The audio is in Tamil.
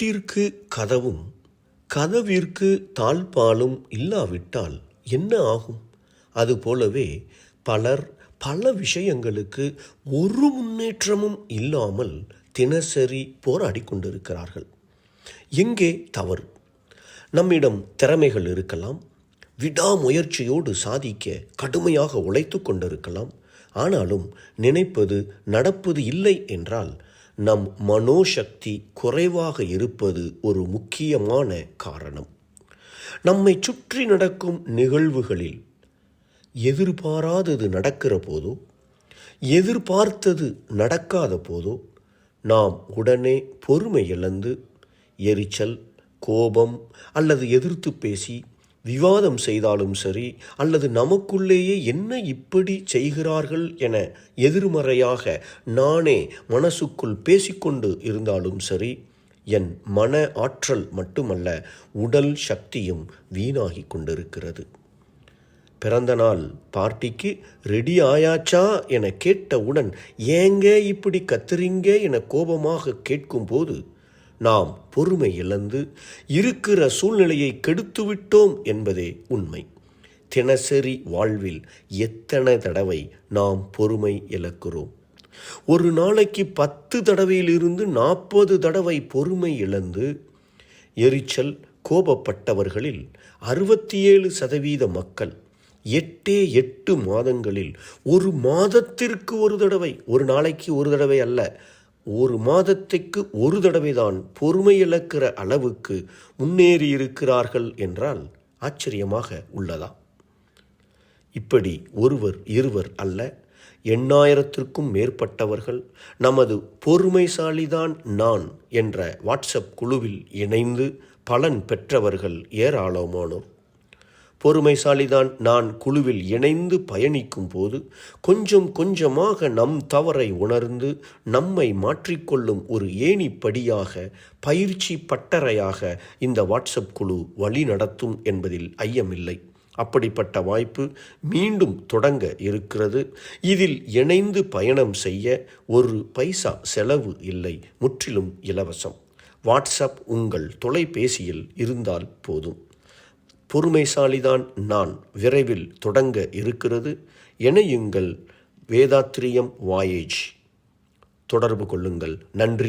வீட்டிற்கு கதவும் கதவிற்கு தாழ்பாலும் இல்லாவிட்டால் என்ன ஆகும்? அதுபோலவே பலர் பல விஷயங்களுக்கு ஒரு முன்னேற்றமும் இல்லாமல் தினசரி போராடி கொண்டிருக்கிறார்கள். எங்கே தவறு? நம்மிடம் திறமைகள் இருக்கலாம். விடாமுயற்சியோடு சாதிக்க கடுமையாக உழைத்து கொண்டிருக்கலாம். ஆனாலும் நினைப்பது நடப்பது இல்லை என்றால் நம் மனோசக்தி குறைவாக இருப்பது ஒரு முக்கியமான காரணம். நம்மை சுற்றி நடக்கும் நிகழ்வுகளில் எதிர்பாராதது நடக்கிற போதோ எதிர்பார்த்தது நடக்காத போதோ நாம் உடனே பொறுமை இழந்து எரிச்சல் கோபம் அல்லது எதிர்த்து பேசி விவாதம் செய்தாலும் சரி அல்லது நமக்குள்ளேயே என்ன இப்படி செய்கிறார்கள் என எதிர்மறையாக நானே மனசுக்குள் பேசிக்கொண்டு இருந்தாலும் சரி என் மன ஆற்றல் மட்டுமல்ல உடல் சக்தியும் வீணாகி கொண்டிருக்கிறது. பிறந்த நாள் பார்ட்டிக்கு ரெடி ஆயாச்சா என கேட்டவுடன் ஏங்க இப்படி கத்துறீங்க என கோபமாக கேட்கும்போது நாம் பொறுமை இழந்து இருக்கிற சூழ்நிலையை கெடுத்துவிட்டோம் என்பதே உண்மை. தினசரி வாழ்வில் எத்தனை தடவை நாம் பொறுமை இழக்கிறோம்? ஒரு நாளைக்கு பத்து தடவையிலிருந்து நாற்பது தடவை பொறுமை இழந்து எரிச்சல் கோபப்பட்டவர்களில் அறுபத்தி ஏழு சதவீத மக்கள் எட்டே எட்டு மாதங்களில் ஒரு மாதத்திற்கு ஒரு தடவை ஒரு நாளைக்கு ஒரு தடவை அல்ல ஒரு மாதத்திற்கு ஒரு தடவைதான் பொறுமை இழக்கிற அளவுக்கு முன்னேறி இருக்கிறார்கள் என்றால் ஆச்சரியமாக உள்ளதா இப்படி ஒருவர் இருவர் அல்ல எண்ணாயிரத்திற்கும் மேற்பட்டவர்கள் நமது பொறுமைசாலிதான் நான் என்ற வாட்ஸ்அப் குழுவில் இணைந்து பலன் பெற்றவர்கள் ஏராளமானோர். பொறுமைசாலிதான் நான் குழுவில் இணைந்து பயணிக்கும் போது கொஞ்சம் கொஞ்சமாக நம் தவறை உணர்ந்து நம்மை மாற்றிக்கொள்ளும் ஒரு ஏணிப்படியாக பயிற்சி பட்டறையாக இந்த வாட்ஸ்அப் குழு வழி நடத்தும் என்பதில் ஐயமில்லை. அப்படிப்பட்ட வாய்ப்பு மீண்டும் தொடங்க இருக்கிறது. இதில் இணைந்து பயணம் செய்ய ஒரு பைசா செலவு இல்லை. முற்றிலும் இலவசம். வாட்ஸ்அப் உங்கள் தொலைபேசியில் இருந்தால் போதும். பொறுமைசாலிதான் நான் விரைவில் தொடங்க இருக்கிறது. இணையுங்கள் வேதாத்திரியம் வாயேஜ். தொடர்பு கொள்ளுங்கள். நன்றி.